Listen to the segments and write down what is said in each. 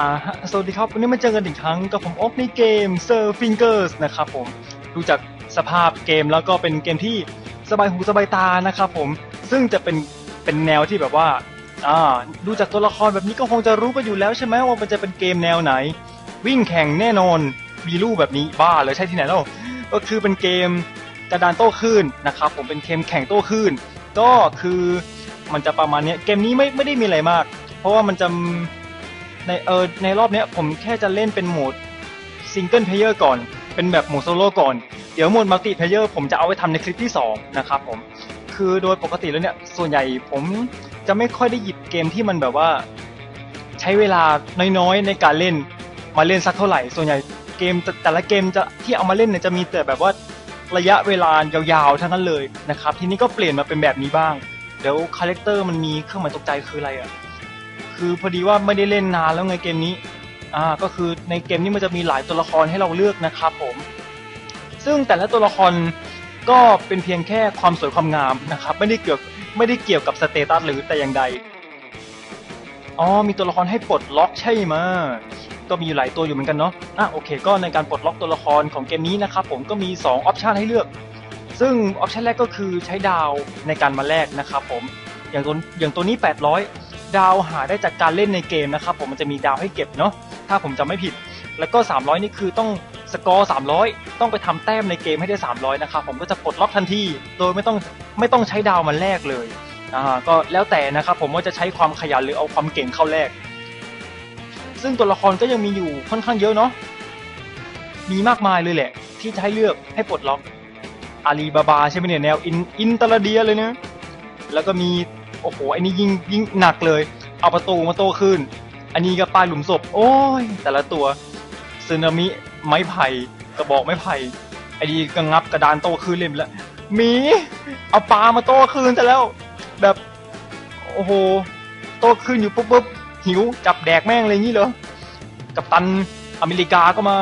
อ่าสวัสดีครับ วันนี้มาเจอกันอีกครั้งกับผมโอ๊กในเกม Sir Fingers นะครับผมดูจากสภาพเกมแล้วก็เป็นเกมที่สบายหูสบายตานะครับผมซึ่งจะเป็นเป็นแนวที่แบบว่าอ่าดูจากตัวละครแบบนี้ก็คงจะรู้กันอยู่แล้วใช่ไหมว่ามันจะเป็นเกมแนวไหน วิ่งแข่งแน่นอนมีรูปแบบนี้บ้าเลยใช่ที่ไหนแล้วก็คือเป็นเกมกระดานโต้คลื่นนะครับผมเป็นเกมแข่งโต้คลื่นก็คือมันจะประมาณนี้เกมนี้ไม่ไม่ได้มีอะไรมาก เพราะว่ามันจะ ในเออในรอบเนี้ยผมแค่จะเล่นเป็นโหมดซิงเกิลเพลเยอร์ก่อน เป็นแบบโหมดโซโล่ก่อน เดี๋ยวโหมดมัลติเพลเยอร์ผมจะเอาไว้ทำในคลิปที่ 2 นะครับผม คือโดยปกติแล้วเนี่ย ส่วนใหญ่ผมจะไม่ค่อยได้หยิบเกมที่มันแบบว่า ใช้เวลาน้อยๆ ในการเล่นมาเล่นสักเท่าไหร่ ส่วนใหญ่เกมแต่ละเกมจะที่เอามาเล่นเนี่ยจะมีแต่แบบว่าระยะเวลายาวๆทั้งนั้นเลยนะครับ ทีนี้ก็เปลี่ยนมาเป็นแบบนี้บ้าง เดี๋ยวคาแรคเตอร์มันมีเครื่องหมายตกใจคืออะไรอะ คือพอดีว่าไม่ได้เล่นนานแล้วไงเกมนี้ อ่า ก็คือในเกมนี้มันจะมีหลายตัวละครให้เราเลือกนะครับผม ซึ่งแต่ละตัวละครก็เป็นเพียงแค่ความสวยความงามนะครับ ไม่ได้เกี่ยวไม่ได้เกี่ยวกับสเตตัสหรือแต่อย่างใด อ๋อ มีตัวละครให้ปลดล็อกใช่ไหมก็มีอยู่หลายตัวอยู่เหมือนกันเนาะ อะโอเค ก็ในการปลดล็อกตัวละครของเกมนี้นะครับผมก็มี2ออปชันให้เลือก ซึ่งออปชันแรกก็คือใช้ดาวในการมาแลกนะครับผม อย่างตัวอย่างตัวนี้ 800 ดาวหาได้จากการเล่นในเกมนะครับผมมันจะมีดาวให้เก็บเนาะถ้าผมจำไม่ผิด แล้วก็ 300 นี่คือต้องสกอร์300 ต้องไปทำแต้มในเกมให้ได้ 300 นะครับผมก็จะปลดล็อกทันทีโดยไม่ต้องไม่ต้องใช้ดาวมาแลกเลยอ่าก็แล้วแต่นะครับผมว่าจะใช้ความขยันหรือเอาความเก่งเข้าแลกซึ่งตัวละครก็ยังมีอยู่ค่อนข้างเยอะเนาะมีมากมายเลยแหละ ที่จะให้เลือกให้ปลดล็อกอาลีบาบาใช่ไหมเนี่ยแนวอินอินตาลาเดียเลยเนะแล้วก็มี โอ้โหอันนี้ยิงยิงหนักเลย เอาประตูมาโต้ขึ้น อันนี้ก็ปลายหลุมศพ โอ้ย แต่ละตัวซึนามิไม้ไผ่กระบอกไม้ไผ่ไอ้นี่ก็งับกระดานโต้คืนเล่มแล้วมีเอาปลามาโต้คืนซะแล้ว แบบโอ้โห โต้คืนอยู่ปุ๊บปุ๊บหิวจับแดกแม่งเลยงี้เหรอกับตันอเมริกาก็มา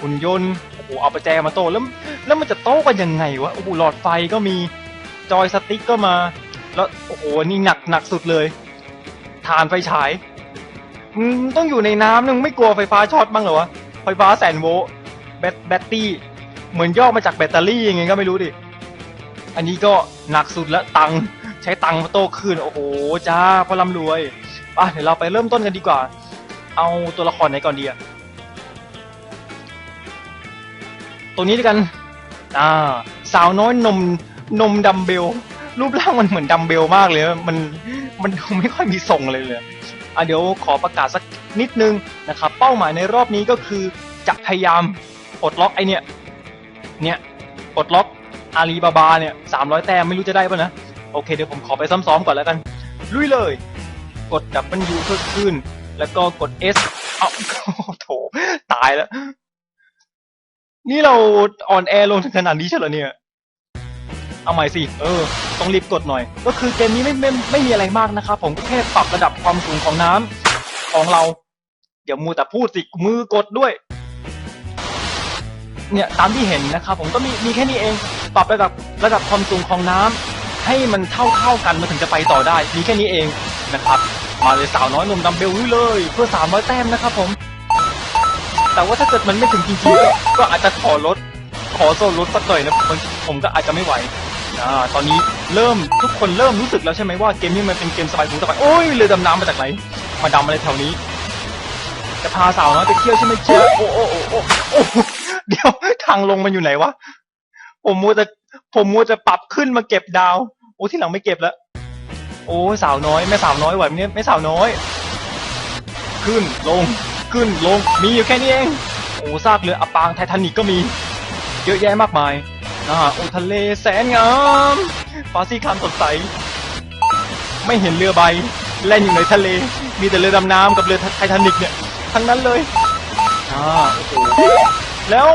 หุ่นยนต์โอ้โหเอาประแจมาโต้แล้วแล้วมันจะโต้กันยังไงวะโอ้โหหลอดไฟก็มีจอยสติ๊กก็มา แล้วโอ้โหนี่หนักหนักสุดเลยทานไฟฉายมึงต้องอยู่ในน้ำนึงไม่กลัวไฟฟ้าช็อตบ้างเหรอวะไฟฟ้าแสนโวลต์แบตแบตตี้เหมือนย่อมาจากแบตเตอรี่ยังไงก็ไม่รู้ดิอันนี้ก็หนักสุดละตังใช้ตังมาโตขึ้นโอ้โหจ้าพอร่ำรวยอะเดี๋ยวเราไปเริ่มต้นกันดีกว่า เอาตัวละครไหนก่อนดีอะตัวนี้ด้วยกัน อ่า สาวน้อยนมนมดัมเบล รูปร่างมันเหมือนดัมเบลมากเลย มันมันดูไม่ค่อยมีทรงเลยเลยอะเดี๋ยวขอประกาศสักนิดนึงนะครับ เป้าหมายในรอบนี้ก็คือจะพยายามปลดล็อกไอเนี่ย เนี่ยปลดล็อกอาลีบาบาเนี่ยสามร้อยแต้มไม่รู้จะได้ป่ะนะ โอเคเดี๋ยวผมขอไปซ้อมๆก่อนแล้วกัน ลุยเลย กดดับเบิลยูเพื่อขึ้น แล้วก็กด S เอ้าโถ ตายแล้ว นี่เราออนแอร์ลงถึงขนาดนี้ใช่เหรอเนี่ย เอาใหม่สิ เออ ต้องรีบกดหน่อย ก็คือเกมนี้ไม่ไม่ไม่มีอะไรมากนะครับ ผมก็แค่ปรับระดับความสูงของน้ำของเรา เดี๋ยวมูแต่พูดสิ มือกดด้วย เนี่ยตามที่เห็นนะครับ ผมก็มีมีแค่นี้เอง ปรับระดับระดับความสูงของน้ำให้มันเท่าเท่าๆกันมันถึงจะไปต่อได้ มีแค่นี้เองนะครับ มาเลยสาวน้อยนมดัมเบลลุยเลย เพื่อสามร้อยแต้มนะครับ ผม แต่ว่าถ้าเกิดมันไม่ถึงจริงๆก็อาจจะขอลดขอโซนลดสักหน่อยนะผมผมก็อาจจะไม่ไหว อ่าตอนนี้เริ่มทุกคนเริ่มรู้สึกแล้วใช่ไหมว่าเกมนี้มันเป็นเกมสบายหูสบายโอ้ยเรือดำน้ำมาจากไหน มาดำอะไรแถวนี้ จะพาสาวน้อยไปเที่ยวใช่ไหมเจ๊โอ้โอ้โอ้โอ้โอ้เดี๋ยวทางลงมันอยู่ไหนวะผมมัวจะผมมัวจะปรับขึ้นมาเก็บดาว โอ้ที่หลังไม่เก็บแล้ว โอ้สาวน้อยแม่สาวน้อยไหวไหมเนี่ยแม่สาวน้อย ขึ้นลงขึ้นลงมีอยู่แค่นี้เองโอ้ซากเรืออับปางไททานิกก็มี เยอะแยะมากมาย อ่าโอ้ทะเลแสนงามฟ้าสีครามสดใส ไม่เห็นเรือใบแล่นอยู่ในทะเล มีแต่เรือดำน้ำกับเรือไททานิกเนี่ย ทั้งนั้นเลยอ่าโอ้โหแล้ว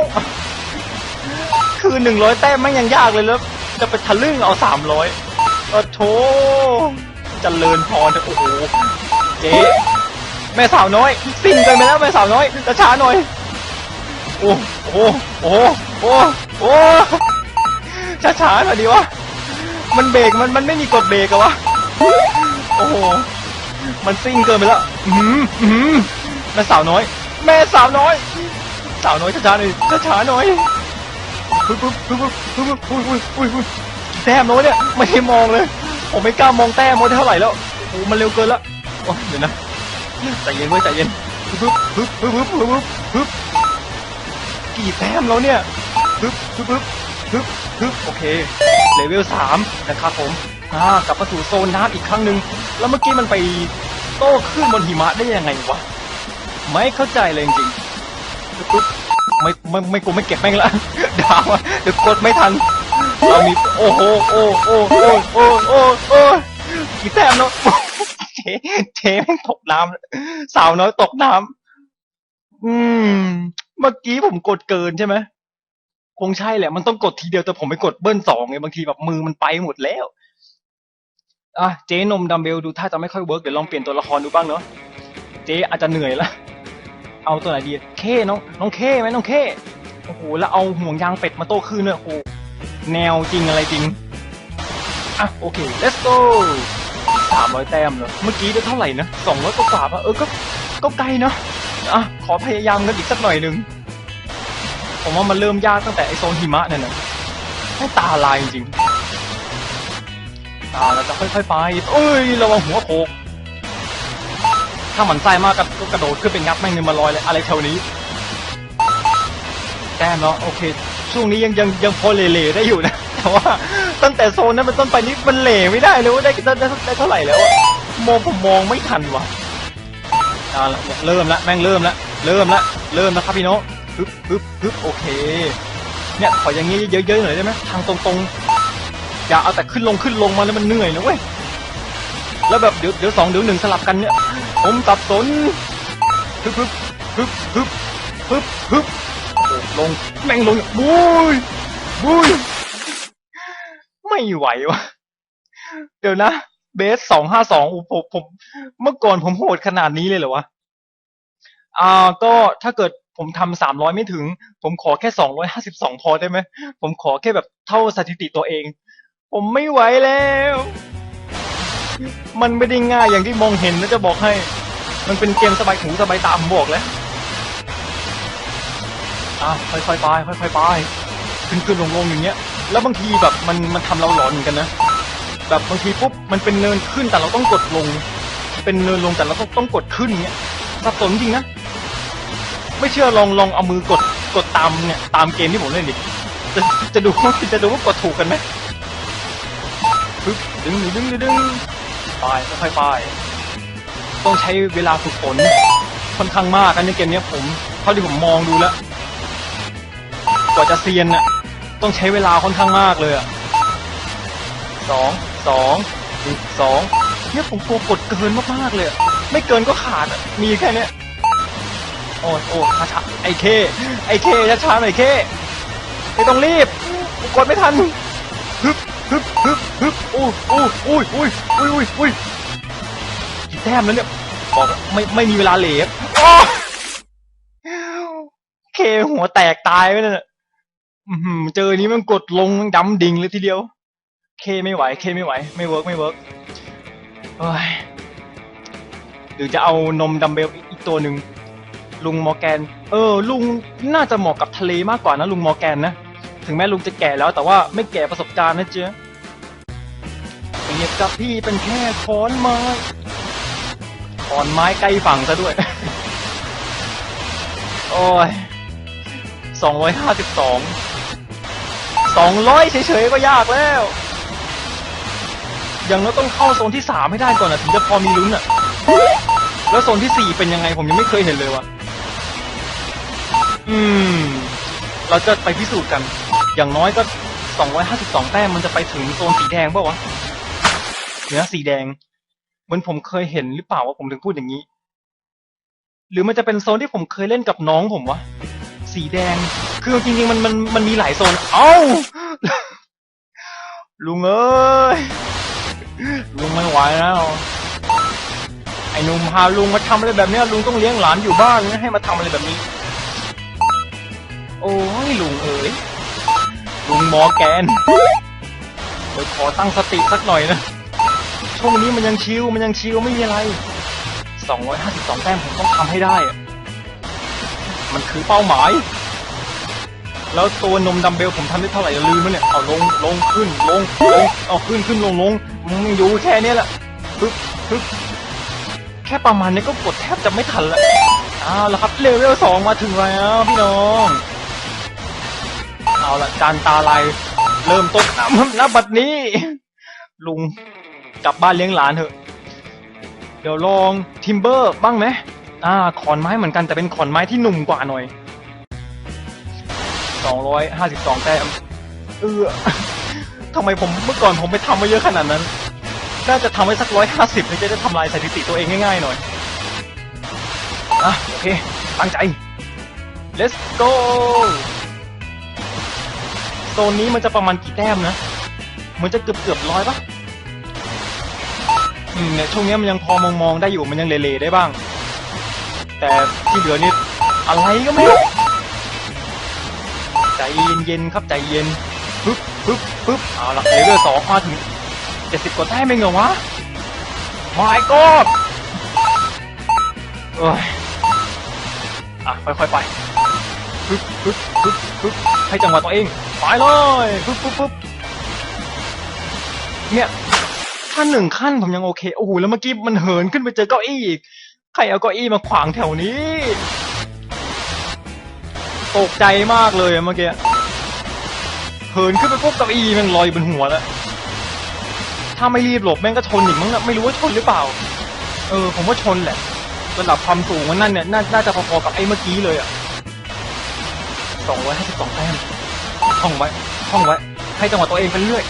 คือหนึ่งร้อยแต้มมันยังยากเลยแล้ว จะไปทะลึ่งเอาสามร้อยโอ้โถเจริญพรเถอะโอ้โหเจ๊แม่สาวน้อย สิ่งเกินไปแล้วแม่สาวน้อยจะช้าหน่อย โอ้โหโอ้โหโอ้โห ช้าๆหน่อยดีวะ มันเบรกมันมันไม่มีกดเบรกอะวะ โอ้โห มันซิ่งเกินไปแล้วอืมอืมแม่สาวน้อย แม่สาวน้อย สาวน้อยช้าๆหน่อยช้าๆหน่อยปึ๊บปึ๊บปึ๊บปึ๊บปึ๊บปึ๊บอุ้ยอุ้ยอุ้ยแต้มน้อยเนี่ยไม่ได้มองเลย ผมไม่กล้ามองแต้มมันเท่าไหร่แล้วโอ้มันเร็วเกินแล้วโอ้เดี๋ยวนะใจเย็นเว้ยใจเย็นปึ๊บปึ๊บปึ๊บปึ๊บปึ๊บปึ๊บกี่แต้มแล้วเนี่ยปึ๊บปึ๊บปึ๊บ ปึ๊บปึ๊บโอเคเลเวลสามนะครับผมอ่ากลับมาสู่โซนน้ำอีกครั้งหนึ่งแล้วเมื่อกี้มันไปโต้ขึ้นบนหิมะได้ยังไงวะไม่เข้าใจเลยจริงปึ๊บไม่ไม่ไม่กูไม่เก็บแม่งละด่าว่าเดี๋ยวกดไม่ทันเรามีโอ้โหโอ้โอ้โอ้โอ้โอ้โอ้กี่แต้มเนาะเจ๊เจ๊แม่งตกน้ำสาวน้อยตกน้ำอืม เมื่อกี้ผมกดเกินใช่ไหม คงใช่แหละ มันต้องกดทีเดียวแต่ผมไปกดเบิ้ลสองไงบางทีแบบมือมันไปหมดแล้วอะเจ๊นมดัมเบลดูท่าจะไม่ค่อยเวิร์กเดี๋ยวลองเปลี่ยนตัวละครดูบ้างเนาะเจ๊อาจจะเหนื่อยละเอาตัวไหนดีเคน้องน้องเคไหมน้องเคโอ้โหแล้วเอาห่วงยางเป็ดมาโต้คืนเนี่ยโอ้โหแนวจริงอะไรจริงอะโอเค let's go สามร้อยแต้มเลยเมื่อกี้ได้เท่าไหร่นะสองร้อยกว่าป่ะเออก็ก็ไกลเนอะอะขอพยายามกันอีกสักหน่อยหนึ่ง ผมว่ามันเริ่มยากตั้งแต่ไอโซนหิมะเนี่ยนะให้ตาลายจริงๆอ่าเราจะค่อยๆไปเอ้ยระวังหัวโขกถ้าหมันไส้มากก็กระโดดขึ้นไปงับแม่งเงินมาลอยเลยอะไรแถวนี้แต้มเนาะโอเคช่วงนี้ยังยังยังพอเล่ๆได้อยู่นะแต่ว่าตั้งแต่โซนนั้นเป็นต้นไปนี้มันเล่ไม่ได้เลยว่าได้ได้ได้เท่าไหร่แล้วมองผมมองไม่ทันว่ะอ่าเริ่มละแม่งเริ่มละเริ่มละเริ่มล้วครับพี่โน้ต ปึ๊บปึ๊บปึ๊บโอเค เนี่ยขออย่างงี้เยอะๆหน่อยได้ไหมทางตรงๆ อย่าเอาแต่ขึ้นลงขึ้นลงมาแล้วมันเหนื่อยนะเว้ย แล้วแบบเดี๋ยวเดี๋ยวสองเดี๋ยวหนึ่งสลับกันเนี่ย ผมสับสนฮึบฮึบฮึบฮึบฮึบฮึบลงแม่งลงบุยบุยไม่ไหววะเดี๋ยวนะเบสสองห้าสองผมผม เมื่อก่อนผมโหดขนาดนี้เลยเหรอวะอ่าก็ถ้าเกิด ผมทำสามร้อยไม่ถึง ผมขอแค่สองร้อยห้าสิบสองพอได้ไหม ผมขอแค่แบบเท่าสถิติตัวเอง ผมไม่ไหวแล้ว มันไม่ได้ง่ายอย่างที่มองเห็นนะจะบอกให้ มันเป็นเกมสบายหูสบายตาผมบอกแล้วอะค่อยๆไปค่อยๆไปขึ้นขึ้นลงลงอย่างเงี้ย แล้วบางทีแบบมันมันทำเราหลอนเหมือนกันนะ แบบบางทีปุ๊บมันเป็นเนินขึ้นแต่เราต้องกดลง เป็นเนินลงแต่เราต้องต้องกดขึ้นเงี้ยสับสนจริงนะ ไม่เชื่อลองลองเอามือกดกดตามเนี่ยตามเกมที่ผมเล่นดิจะจะดูว่าจะดูว่ากดถูกกันไหมปึ๊บดึงดึงดึงดึงไปค่อยๆไปต้องใช้เวลาฝึกฝนค่อนข้างมากกันในเกมนี้ผมเท่าที่ผมมองดูแล้วกว่าจะเซียนน่ะต้องใช้เวลาค่อนข้างมากเลยอะสองสองอีกสองเนี่ยผมกลัวกดเกินมากๆเลย ไม่เกินก็ขาดมีแค่เนี้ย โอ้โอ้ช้าช้าไอ้เค ไอ้เคช้าช้าหน่อยเคไม่ต้องรีบกดไม่ทันฮึบฮึบฮึบฮึบอู้อู้อุ้ยอุ้ยอุ้ยอุ้ยอุ้ยกี่แต้มแล้วเนี่ยบอกไม่ไม่มีเวลาเหลวอ้เคหัวแตกตายไปเลยน่ะอื้อหือเจอนี้มันกดลงดำดิ่งเลยทีเดียว เคไม่ไหว เคไม่ไหว ไม่เวิร์กไม่เวิร์กเฮ้ยหรือจะเอานมดัมเบลอีกตัวหนึ่ง ลุงมอร์แกน เออ ลุงน่าจะเหมาะกับทะเลมากกว่านะลุงมอร์แกนนะ ถึงแม้ลุงจะแก่แล้วแต่ว่าไม่แก่ประสบการณ์นะเจ๊เปรียบกับพี่เป็นแค่ขอนไม้ขอนไม้ใกล้ฝั่งซะด้วย โอ้ยสองร้อยห้าสิบสองสองร้อยเฉยๆก็ยากแล้ว อย่างเราต้องเข้าโซนที่สามให้ได้ก่อนนะถึงจะพอมีลุ้นอะแล้วโซนที่สี่เป็นยังไงผมยังไม่เคยเห็นเลยว่ะ อืม เราจะไปพิสูจน์กัน อย่างน้อยก็ 252 แต้มมันจะไปถึงโซนสีแดงเปล่าวะเนื้อสีแดง เหมือนผมเคยเห็นหรือเปล่าว่าผมถึงพูดอย่างนี้ หรือมันจะเป็นโซนที่ผมเคยเล่นกับน้องผมวะ สีแดง คือจริงๆมันมันมันมีหลายโซน เอ้า ลุงเอ้ย ลุงไม่ไหวแล้วไอ้หนุ่มพาลุงมาทำอะไรแบบนี้ลุงต้องเลี้ยงหลานอยู่บ้านไม่ให้มาทำอะไรแบบนี้ โอ้ยลุงเอ๋ยลุงหมอแกนเดี๋ยวขอตั้งสติสักหน่อยนะ ช่วงนี้มันยังชิวมันยังชิวไม่มีอะไร 252 แต้มผมต้องทำให้ได้อะมันคือเป้าหมาย แล้วตัวนมดัมเบลผมทำได้เท่าไหร่ลืมมันเนี่ย เอาลงลงขึ้นลงลงเอาขึ้นขึ้นลงลงอืมอยู่แค่นี้แหละปึ๊บปึ๊บแค่ประมาณนี้ก็กดแทบจะไม่ทันละเอาละครับเลเวลสองมาถึงแล้วพี่น้อง เอาละจานตาลายเริ่มต้นอะบัดนี้ ลุงกลับบ้านเลี้ยงหลานเถอะ เดี๋ยวลองทิมเบอร์บ้างไหมอ่าขอนไม้เหมือนกันแต่เป็นขอนไม้ที่หนุ่มกว่าหน่อยสองร้อยห้าสิบสองแต้มเออทำไมผมเมื่อก่อนผมไปทำมาเยอะขนาดนั้น น่าจะทำไว้สักร้อยห้าสิบจะได้ทำลายสถิติตัวเองง่ายๆหน่อย อะ โอเค ตั้งใจ let's go โซนนี้มันจะประมาณกี่แต้มนะมันจะเกือบเกือบร้อยปะอืมเนี่ยช่วงนี้มันยังพอมองมองๆได้อยู่มันยังเละๆได้บ้าง แต่ที่เหลือนี่อะไรก็ไม่รู้ใจเย็นๆครับใจเย็นปึ๊บปึ๊บปึ๊บเอาละเลเวลสองมาถึงเจ็ดสิบกว่าแต้มเองเหรอวะไม่ก็เอ้ยอะค่อยๆไปปึ๊บปึ๊บปึ๊บปึ๊บให้จังหวะตัวเอง ไปเลยปึ๊บปึ๊บปึ๊บเนี่ยขั้นหนึ่งขั้นผมยังโอเคโอ้โหแล้วเมื่อกี้มันเหินขึ้นไปเจอเก้าอี้อีกใครเอาเก้าอี้มาขวางแถวนี้ ตกใจมากเลยเมื่อกี้เหินขึ้นไปพวกเก้าอี้ม่งลอยอยู่บนหัวแล้วถ้าไม่รีบหลบแม่งก็ชนอีกมั้งอะไม่รู้ว่าชนหรือเปล่า เออ ผมว่าชนแหละระดับความสูงมันนั่นเนี่ยน่าน่าจะพอๆกับไอ้เมื่อกี้เลยอะสองร้อยห้าสิบสองแต้ม ท่องไว้ท่องไว้ ให้จังหวะตัวเองไปเรื่อย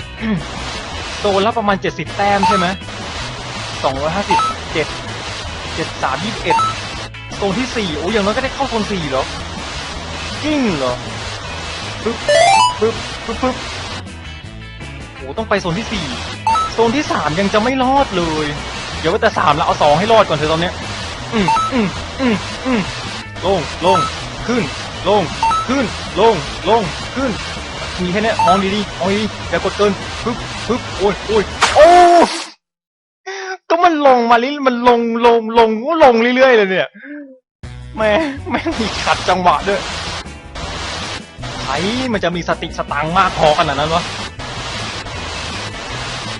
โซนละประมาณเจ็ดสิบแต้มใช่ไหมสองร้อยห้าสิบเจ็ดเจ็ดสามยี่สิบเอ็ดโซนที่สี่โอ้ยอย่างน้อยก็ได้เข้าโซนสี่เหรอจริงเหรอปึ๊บปึ๊บปึ๊บปึ๊บโอ้ต้องไปโซนที่สี่โซนที่สามยังจะไม่รอดเลย เดี๋ยวว่าแต่สามแล้วเอาสองให้รอดก่อนเถอะตอนเนี้ย อืมอืมอืมอืมลงลงขึ้น ลงขึ้น ลงลง ขึ้นมีแค่นี้มองดีๆมองดีๆอย่ากดเกินปึ๊บปึ๊บโอ้ยโอ้ยโอ้ก็มันลงมาลิมันลงลงลงก็ลงเรื่อยๆเลยเนี่ยแม่แม่มีขัดจังหวะด้วยใครมันจะมีสติสตังค์มากพอขนาดนั้นวะ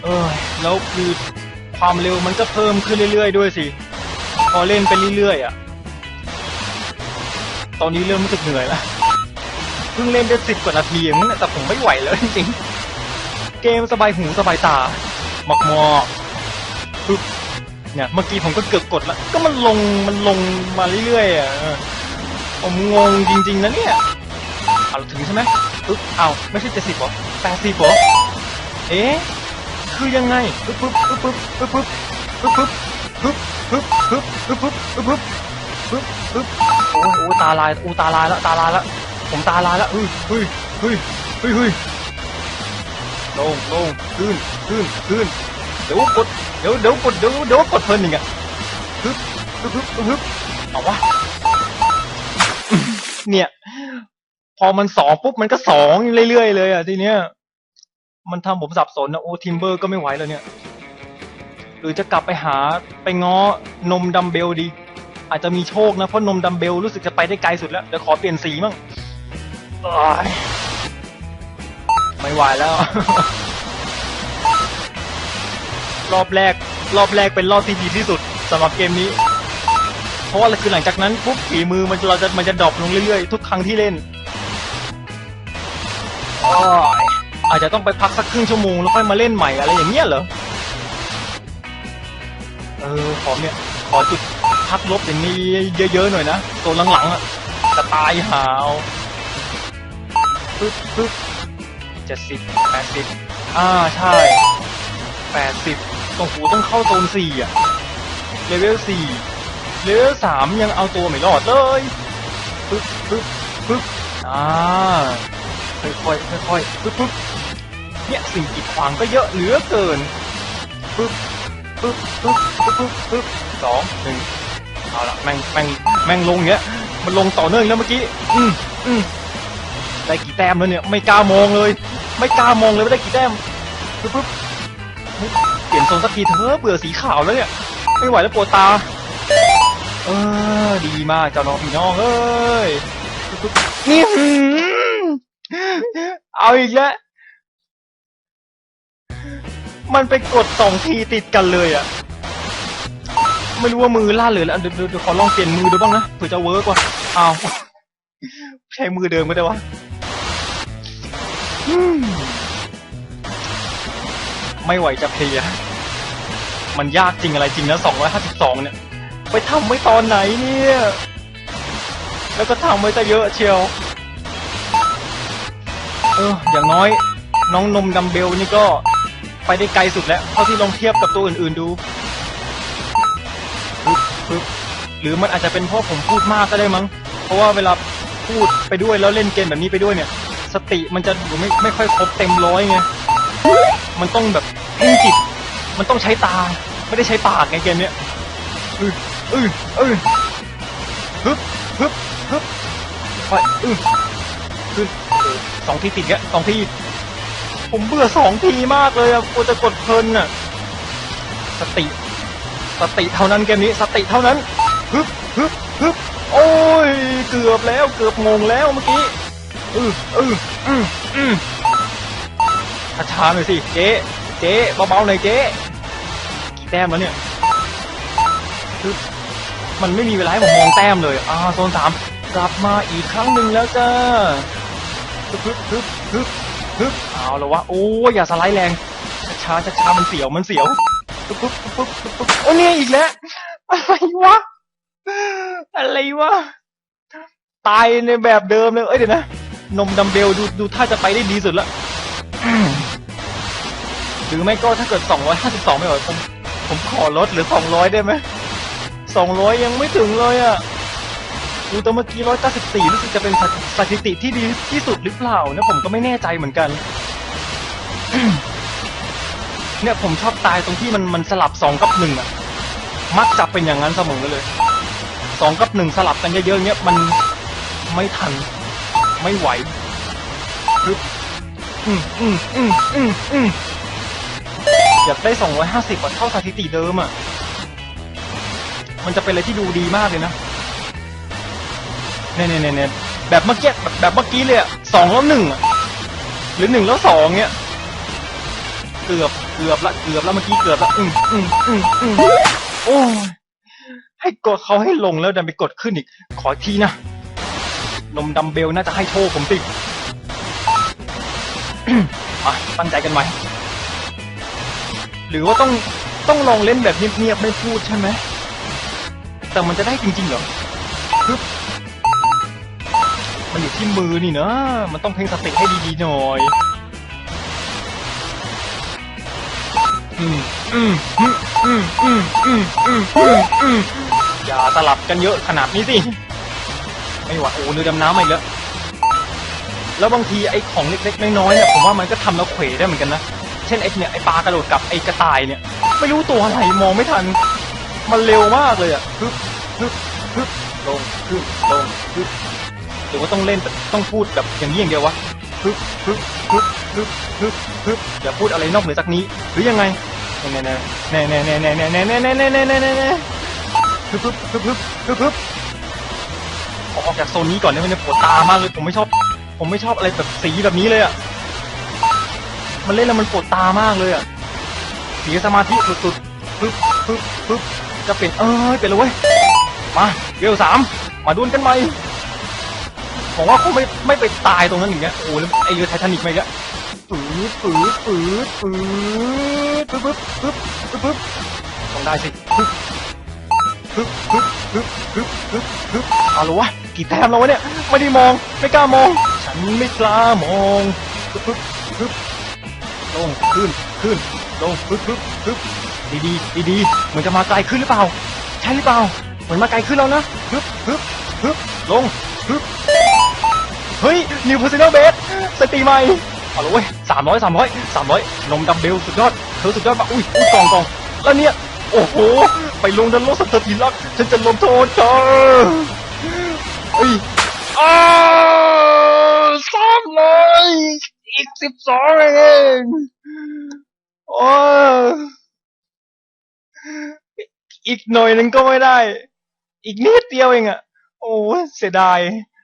เออแล้วคือความเร็วมันก็เพิ่มขึ้นเรื่อยๆด้วยสิพอเล่นไปเรื่อยๆอะ ตอนนี้เริ่มรู้สึกเหนื่อยแล้ว เพิ่งเล่นได้สิบกว่านาทีเองแต่ผมไม่ไหวแล้วจริงๆ เกมสบายหูสบายตาหมากมอกปึ๊บเนี่ยเมื่อกี้ผมก็เกือบกดแล้ว ก็มันลงมันลงมาเรื่อยๆอะผมงงจริงๆนะเนี่ยเอาถึงใช่ไหมปึ๊บเอาไม่ใช่เจ็ดสิบหรอแปดสิบหรอเอ๊ะคือยังไงปึ๊บปึ๊บปึ๊บปึ๊บปึ๊บปึ๊บปึ๊บปึ๊บปึ๊บปึ๊บปึ๊บปึ๊บปึ๊บปึ๊บปึ๊บโอ้โหตาลายอูตาลายแล้วตาลายแล้ว ผมตาลายแล้วเฮ้ยเฮ้ยเฮ้ยเฮ้ยเฮ้ยลงลงขึ้นขึ้นขึ้นเดี๋ยวกดเดี๋ยวเดี๋ยวกดเดี๋ยวเดี๋ยวกดเพลินอย่งเงี้ยฮึบฮึบฮึบฮึบเอาวะเนี่ย พอมันสองปุ๊บมันก็สองเรื่อยๆเลยอะทีเนี้ยมันทำผมสับสนนะโอ้ทิมเบอร์ก็ไม่ไหวแล้วเนี่ย หรือจะกลับไปหาไปง้อนมดัมเบลดี อาจจะมีโชคนะเพราะนมดัมเบลรู้สึกจะไปได้ไกลสุดแล้วเดี๋ยวขอเปลี่ยนสีมั่ง ไม่ไหวแล้ว รอบแรก รอบแรกเป็นรอบที่ดีที่สุดสำหรับเกมนี้ เพราะว่าคือหลังจากนั้นปุ๊บฝีมือมันเราจะมันจะดรอปลงเรื่อยๆ ทุกครั้งที่เล่นโอ้ยอาจจะต้องไปพักสักครึ่งชั่วโมงแล้วค่อยมาเล่นใหม่อะไรอย่างเงี้ยเหรอ เออขอเนี่ยขอจุดพักลบอย่างนี้เยอะๆหน่อยนะตัวหลังๆอะจะตายหาว ปึ๊บปึ๊บเจ็ดสิบแปดสิบอ่าใช่แปดสิบตรงหูต้องเข้าโซนสี่อะเลเวลสี่เลเวลสามยังเอาตัวไม่รอดเลยปึ๊บปึ๊บปึ๊บอ่าค่อยค่อยค่อยค่อยๆปึ๊บปึ๊บเนี่ยสิ่งกีดขวางก็เยอะเหลือเกินปึ๊บปึ๊บปึ๊บปึ๊บปึ๊บปึ๊บสองหนึ่งเอาละแม่งแม่งแม่งลงเงี้ยมันลงต่อเนื่องแล้วเมื่อกี้ อืมอืม ได้กี่แต้มแล้วเนี่ยไม่กล้ามองเลย ไม่กล้ามองเลยว่าได้กี่แต้มปึ๊บปึ๊บเปลี่ยนโซนสักทีเถอะเบื่อสีขาวแล้วเนี่ยไม่ไหวแล้วปวดตา เออ ดีมากเจ้าน้องพี่น้องเอ้ยนี่เอาอีกแล้วมันไปกดสองทีติดกันเลยอะไม่รู้ว่ามือล่าเหรือแล้วเดี๋ยวเดี๋ยวขอลองเปลี่ยนมือดูบ้างนะเผื่อจะเวิร์กว่าอ้าวใช้มือเดิมไม่ได้วะ ไม่ไหวจะเพลียมันยากจริงอะไรจริงนะ 252 เนี่ย ไปทำไว้ตอนไหนเนี่ย แล้วก็ทำไว้ซะเยอะเชียว เออ อย่างน้อย น้องนมดัมเบลนี่ก็ไปได้ไกลสุดแล้ว เท่าที่ลองเทียบกับตัวอื่นๆดู หรือมันอาจจะเป็นเพราะผมพูดมากก็ได้มั้ง เพราะว่าเวลาพูดไปด้วยแล้วเล่นเกมแบบนี้ไปด้วยเนี่ย สติมันจะอยู่ไม่ไม่ค่อยครบเต็มร้อยไง มันต้องแบบเพ่งจิต มันต้องใช้ตา ไม่ได้ใช้ปากไงเกมเนี้ยอืออืออือฮึบฮึบฮึบไปอือขึ้นเออสองทีติดแกสองที ผมเบื่อสองทีมากเลยอะกลัวจะกดเพลินอะสติ สติเท่านั้นเกมนี้สติเท่านั้นฮึบฮึบฮึบโอ้ย เกือบแล้วเกือบงงแล้วเมื่อกี้ อืออืออืออือช้าๆหน่อยสิ เจ๊ เจ๊เบาๆหน่อยเจ๊ กี่แต้มแล้วเนี่ยฮึบมันไม่มีเวลาให้ผมมองแต้มเลย อ่าโซนสามกลับมาอีกครั้งหนึ่งแล้วจ้าฮึบฮึบฮึบฮึบฮึบเอาแล้ววะ โอ้ยอย่าสไลด์แรง ช้าๆช้ามันเสียว มันเสียวปึ๊บปึ๊บปึ๊บปึ๊บปึ๊บโอ้เนี่ยอีกแล้ว อะไรวะ อะไรวะ ตายในแบบเดิมเลย เอ้ยเดี๋ยวนะ นมดัมเบลดูดูถ้าจะไปได้ดีสุดละหรือไม่ก็ถ้าเกิด 252 ไม่ไหวผมผมขอลดหรือ 200 ได้ไหม 200 ยังไม่ถึงเลยอะอูแต่เมื่อกี้ 194รู้สึกจะเป็นสถสถิติที่ดีที่สุดหรือเปล่านะผมก็ไม่แน่ใจเหมือนกัน เนี่ยผมชอบตายตรงที่มันมันสลับ 2 กับ 1 อะ มักจะเป็นอย่างนั้นเสมอเลย 2 กับ 1 สลับกันเยอะๆเนี้ยมันไม่ทัน ไม่ไหวคืออืมอืมอืมอืมอืมอยากได้ 250อะเท่าสถิติเดิมอะมันจะเป็นอะไรที่ดูดีมากเลยนะเนี่ยเนี่ยเนี่ยเนี่ยแบบเมื่อกี้แบบแบบเมื่อกี้เลยอะสองแล้วหนึ่งอะหรือหนึ่งแล้วสองเนี่ยเกือบเกือบละเกือบล้วเมื่อกี้เกือบละอืมอืมอืมอืมโอ้ยให้กดเขาให้ลงแล้วดันไปกดขึ้นอีก ขอทีนะ นมดัมเบลน่าจะให้โชคผมสิมาตั้งใจกันไหมหรือว่าต้องต้องลองเล่นแบบเงียบๆไม่พูดใช่ไหม แต่มันจะได้จริงๆเหรอฮึบมันอยู่ที่มือนี่นะ มันต้องเพ่งสติให้ดีๆหน่อย อืมอืมอืมอืมอืมอืมอืมอืมอืมอย่าสลับกันเยอะขนาดนี้สิ ไม่ไหวโอ้เรือดำน้ำมาอีกแล้วแล้วบางทีไอ้ของเล็กๆน้อยๆเนี่ยผมว่ามันก็ทำแล้วเขวได้เหมือนกันนะเช่นไอ้เนี่ยไอ้ปลากระโดดกับไอ้กระต่ายเนี่ย ไม่รู้ตัวอะไรมองไม่ทัน มันเร็วมากเลยอะฮึบฮึบฮึบลงขึ้นลงฮึบหรือว่าต้องเล่นต้องพูดแบบอย่างนี้อย่างเดียววะฮึบฮึบฮึบฮึบฮึบฮึบอย่าพูดอะไรนอกเหนือจากนี้ หรือยังไงแน่แน่แน่แน่แน่แน่แน่แน่แน่แน่แน่แน่แน่แน่แน่ฮึบฮึบฮึบฮึบฮึบฮึบ ออกจากโซนนี้ก่อนได้ไหมเนี่ยปวดตามากเลยผมไม่ชอบ ผมไม่ชอบอะไรแบบสีแบบนี้เลยอะมันเล่นแล้วมันปวดตามากเลยอะเสียสมาธิสุดๆปึ๊บปึ๊บปึ๊บจะเป็นเอ้ยเป็นเลยเว้ยมาเวลสามมาดวลกันไหมผมว่าคงไม่ไม่ไปตายตรงนั้นอย่างเงี้ยโอ้แล้วไอเรือไททานิกมาอีกแล้วปื๊ดปื๊ดปื๊ดปื๊ดปึ๊บปึ๊บปึ๊บปึ๊บปึ๊บต้องได้สิปึ๊บปึ๊บปึ๊บปึ๊บปึ๊บปึ๊บปึ๊บเอาละวะ กี่แต้มแล้ววะเนี่ย ไม่ได้มอง ไม่กล้ามอง ฉันไม่กล้ามองปึ๊บปึ๊บปึ๊บลงขึ้นขึ้นลงปึ๊บปึ๊บปึ๊บดีดีดีดีเหมือนจะมาไกลขึ้นหรือเปล่า ใช่หรือเปล่า เหมือนมาไกลขึ้นแล้วนะปึ๊บปึ๊บปึ๊บลงปึ๊บเฮ้ยนิวเพอร์ซินอลเบสสติใหม่เอาละเว้ยสามร้อยสามร้อยสามร้อยนมดัมเบลสุดยอดเธอสุดยอดมากอุ้ยอุ้ยกองกองแล้วเนี่ย โอ้โห ไปลงดันโลกสเตอร์ทีรักฉันจะลงโทษเธอ เฮ้ยอ้าสามร้อยอีกสิบสองเองโอ้ยอีกหน่อยนึงก็ไม่ได้ อีกนิดเดียวเองอะโอ้เสียดาย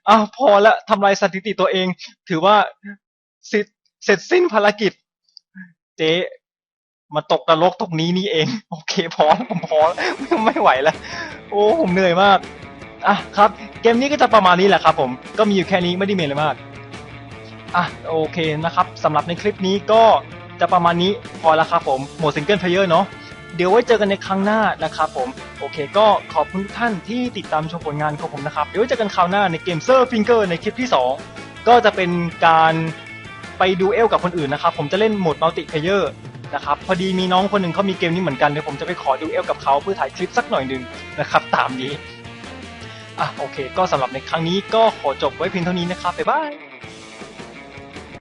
อะพอละทำลายสถิติตัวเอง ถือว่าเสร็จเสร็จสิ้นภารกิจ เจ๊มาตกนรกตรงนี้นี่เอง โอเคพอแล้วผมพอแล้วไม่ไหวแล้ว โอ้ ผมเหนื่อยมาก อะครับเกมนี้ก็จะประมาณนี้แหละครับผมก็มีอยู่แค่นี้ไม่ได้มีอะไรมากอะโอเคนะครับสำหรับในคลิปนี้ก็จะประมาณนี้พอแล้วครับผมโหมดซิงเกิลเพลเยอร์เนาะเดี๋ยวไว้เจอกันในครั้งหน้านะครับผมโอเค ก็ขอบคุณทุกท่านที่ติดตามชมผลงานของผมนะครับเดี๋ยวไว้เจอกันคราวหน้าในเกมเซอร์ฟิงเกอร์ในคลิปที่ 2 ก็จะเป็นการไปดูเอลกับคนอื่นนะครับผมจะเล่นโหมดมัลติเพลเยอร์นะครับพอดีมีน้องคนหนึ่งเขามีเกมนี้เหมือนกันเดี๋ยวผมจะไปขอดูเอลกับเขาเพื่อถ่ายคลิปสักหน่อยหนึ่งนะครับตามนี้ อะโอเค ก็สำหรับในครั้งนี้ก็ขอจบไว้เพียงเท่านี้นะครับบ๊ายบาย